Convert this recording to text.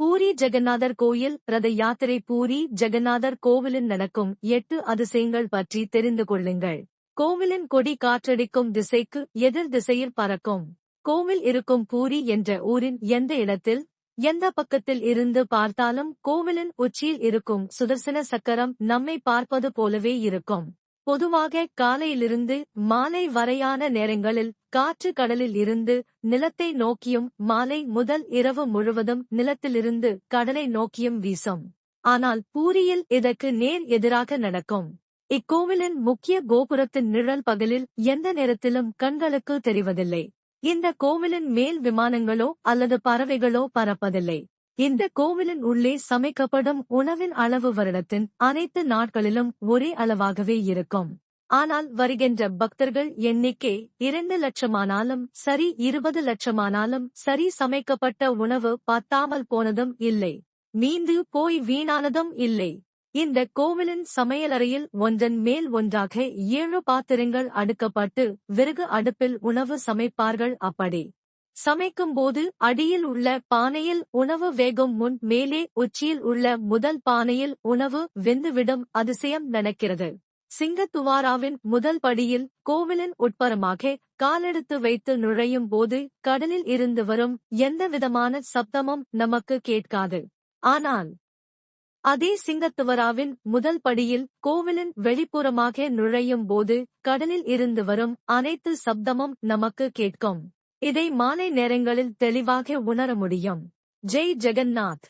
பூரி ஜெகநாதர் கோயில் ரத யாத்திரை பூரி ஜெகநாதர் கோவிலில் நடக்கும் எட்டு அதிசயங்கள் பற்றி தெரிந்து கொள்ளுங்கள். கோவிலின் கொடி காற்றடிக்கும் திசைக்கு எதிர் திசையில் பறக்கும். கோவில் இருக்கும் பூரி என்ற ஊரின் எந்த இடத்தில் எந்த பக்கத்தில் இருந்து பார்த்தாலும் கோவிலின் உச்சியில் இருக்கும் சுதர்சன சக்கரம் நம்மை பார்ப்பது போலவே இருக்கும். பொதுவாக காலையிலிருந்து மாலை வரையான நேரங்களில் காற்று கடலில் இருந்து நிலத்தை நோக்கியும் மாலை முதல் இரவு முழுவதும் நிலத்திலிருந்து கடலை நோக்கியும் வீசும். ஆனால் பூரியில் இதற்கு நேர் எதிராக நடக்கும். இக்கோவிலின் முக்கிய கோபுரத்தின் நிழல் பகலில் எந்த நேரத்திலும் கண்களுக்கு தெரிவதில்லை. இந்த கோவிலின் மேல் விமானங்களோ அல்லது பறவைகளோ பறப்பதில்லை. இந்த கோவிலின் உள்ளே சமைக்கப்படும் உணவின் அளவு வருடத்தின் அனைத்து நாட்களிலும் ஒரே அளவாகவே இருக்கும். ஆனால் வருகின்ற பக்தர்கள் எண்ணிக்கை இரண்டு லட்சமானாலும் சரி இருபது லட்சமானாலும் சரி சமைக்கப்பட்ட உணவு பத்தாமல் போனதும் இல்லை. மீந்து போய் வீணானதும் இல்லை. இந்த கோவிலின் சமையலறையில் ஒன்றன் மேல் ஒன்றாக ஏழு பாத்திரங்கள் அடுக்கப்பட்டு விறகு அடுப்பில் உணவு சமைப்பார்கள் அப்படி. சமைக்கும்போது அடியில் உள்ள பானையில் உணவு வேகும் முன் மேலே உச்சியில் உள்ள முதல் பானையில் உணவு வெந்துவிடும் அதிசயம் நடக்கிறது சிங்கத்துவாராவின் முதல் படியில் கோவிலின் உட்புறமாக காலெடுத்து வைத்து நுழையும் போது கடலில் இருந்து வரும் எந்தவிதமான சப்தமும் நமக்கு கேட்காது. ஆனால் அதே சிங்கத்துவராவின் முதல் படியில் கோவிலின் வெளிப்புறமாக நுழையும் போது கடலில் இருந்து வரும் அனைத்து சப்தமும் நமக்கு கேட்கும். இதை மாலை நேரங்களில் தெளிவாக உணர முடியும். ஜெய் ஜெகந்நாத்